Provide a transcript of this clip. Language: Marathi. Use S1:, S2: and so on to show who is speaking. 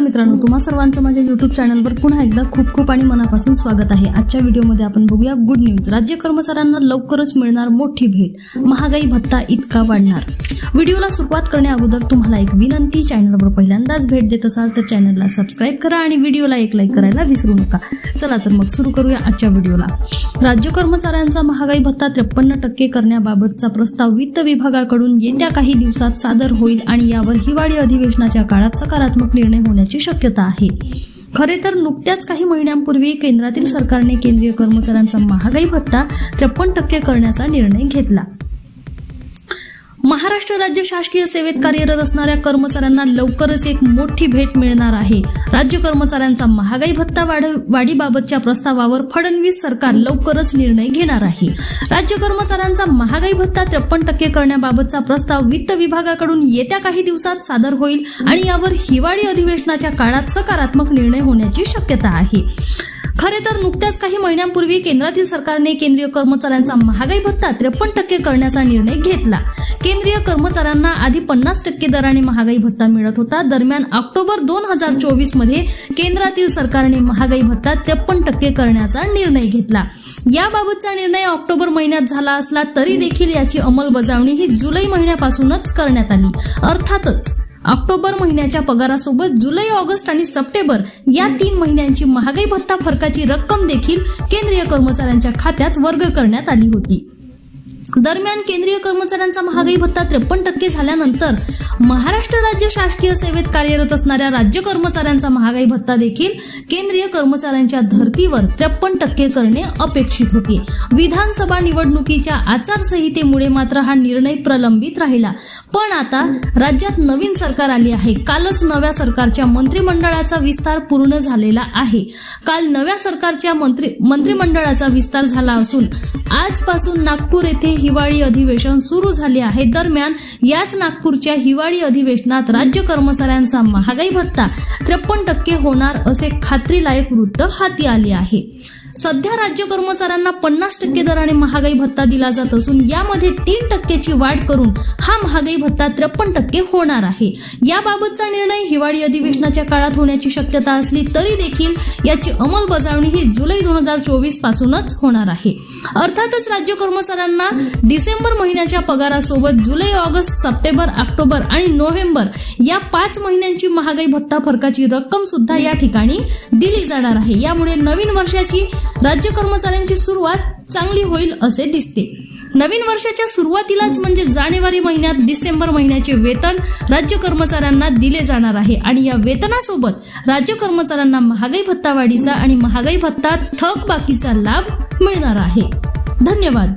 S1: मित्रांनो तुम्हा सर्वांचं माझ्या युट्यूब चॅनलवर पुन्हा एकदा खूप खूप आणि मनापासून स्वागत आहे. आजच्या व्हिडिओमध्ये आपण बघूया गुड न्यूज राज्य कर्मचाऱ्यांना लवकरच मिळणार मोठी भेट. महागाई भत्ता इतका वाढणार. व्हिडिओला सुरुवात करण्याअगोदर तुम्हाला एक विनंती चॅनलवर पहिल्यांदाच भेट देत असाल तर चॅनलला सबस्क्राईब करा आणि व्हिडिओला एक लाईक करायला विसरू नका. चला तर मग सुरू करूया आजच्या व्हिडिओला राज्य कर्मचाऱ्यांचा महागाई भत्ता त्रेपन्न टक्के करण्याबाबतचा प्रस्ताव वित्त विभागाकडून येत्या काही दिवसात सादर होईल आणि यावर हिवाळी अधिवेशनाच्या काळात सकारात्मक निर्णय होण्याची शक्यता आहे. खरे तर नुकत्याच काही महिन्यांपूर्वी केंद्रातील सरकारने केंद्रीय कर्मचाऱ्यांचा महागाई भत्ता छप्पन टक्के करण्याचा निर्णय घेतला. महाराष्ट्र राज्य शासकीय सेवेत कार्यरत असणाऱ्या कर्मचाऱ्यांना लवकरच एक मोठी भेट मिळणार आहे. राज्य कर्मचाऱ्यांचा महागाई भत्ता वाढ वाढीबाबतच्या प्रस्तावावर फडणवीस सरकार लवकरच निर्णय घेणार आहे. राज्य कर्मचाऱ्यांचा महागाई भत्ता त्रेपन्न टक्के करण्याबाबतचा प्रस्ताव वित्त विभागाकडून येत्या काही दिवसात सादर होईल आणि यावर हिवाळी अधिवेशनाच्या काळात सकारात्मक निर्णय होण्याची शक्यता आहे. खरे तर नुकत्याच काही महिन्यांपूर्वी केंद्रातील सरकारने केंद्रीय कर्मचाऱ्यांचा महागाई भत्ता त्रेपन्न टक्के करण्याचा निर्णय घेतला. केंद्रीय कर्मचाऱ्यांना आधी पन्नास टक्के दराने महागाई भत्ता मिळत होता. दरम्यान ऑक्टोबर दोन हजार चोवीसमध्ये केंद्रातील सरकारने महागाई भत्ता त्रेपन्न टक्के करण्याचा निर्णय घेतला. याबाबतचा निर्णय ऑक्टोबर महिन्यात झाला असला तरी देखील याची अंमलबजावणी ही जुलै महिन्यापासूनच करण्यात आली. अर्थातच ऑक्टोबर महिन्याच्या पगारासोबत जुलै ऑगस्ट आणि सप्टेंबर या तीन महिन्यांची महागाई भत्ता फरकाची रक्कम देखील केंद्रीय कर्मचाऱ्यांच्या खात्यात वर्ग करण्यात आली होती. दरम्यान केंद्रीय कर्मचाऱ्यांचा महागाई भत्ता त्रेपन्न टक्के झाल्यानंतर महाराष्ट्र राज्य शासकीय सेवेत कार्यरत असणाऱ्या राज्य कर्मचाऱ्यांचा महागाई भत्ता देखील केंद्रीय कर्मचाऱ्यांच्या धर्तीवर त्रेपन्न टक्के करणे अपेक्षित होते. विधानसभा निवडणुकीच्या आचारसंहितेमुळे मात्र हा निर्णय प्रलंबित राहिला. पण आता राज्यात नवीन सरकार आली आहे. कालच नव्या सरकारच्या मंत्रिमंडळाचा विस्तार पूर्ण झालेला आहे. काल नव्या सरकारच्या मंत्री मंत्रिमंडळाचा विस्तार झाला असून आजपासून नागपूर येथे हिवाळी अधिवेशन सुरू झाले आहे. दरम्यान याच नागपूरच्या हिवाळी अधिवेशनात राज्य कर्मचाऱ्यांचा महागाई भत्ता त्रेपन्न टक्के होणार असे खात्रीलायक वृत्त हाती आले आहे. सध्या राज्य कर्मचाऱ्यांना पन्नास टक्के दराने महागाई भत्ता दिला जात असून यामध्ये तीन टक्क्याची वाढ करून हा महागाई भत्ता त्रेपन्न टक्के होणार आहे. याबाबतचा निर्णय हिवाळी अधिवेशनाच्या काळात होण्याची शक्यता असली तरी देखील याची अंमलबजावणी ही जुलै दोन हजार चोवीस पासूनच होणार आहे. अर्थातच राज्य कर्मचाऱ्यांना डिसेंबर महिन्याच्या पगारासोबत जुलै ऑगस्ट सप्टेंबर ऑक्टोबर आणि नोव्हेंबर या पाच महिन्यांची महागाई भत्ता फरकाची रक्कम सुद्धा या ठिकाणी दिली जाणार आहे. यामुळे नवीन वर्षाची राज्य कर्मचाऱ्यांची सुरुवात चांगली होईल असे दिसते. नवीन वर्षाच्या सुरुवातीलाच म्हणजे जानेवारी महिन्यात डिसेंबर महिन्याचे वेतन राज्य कर्मचाऱ्यांना दिले जाणार आहे. आणि या वेतनासोबत राज्य कर्मचाऱ्यांना महागाई भत्ता वाढीचा आणि महागाई भत्ता थक बाकीचा लाभ मिळणार आहे. धन्यवाद.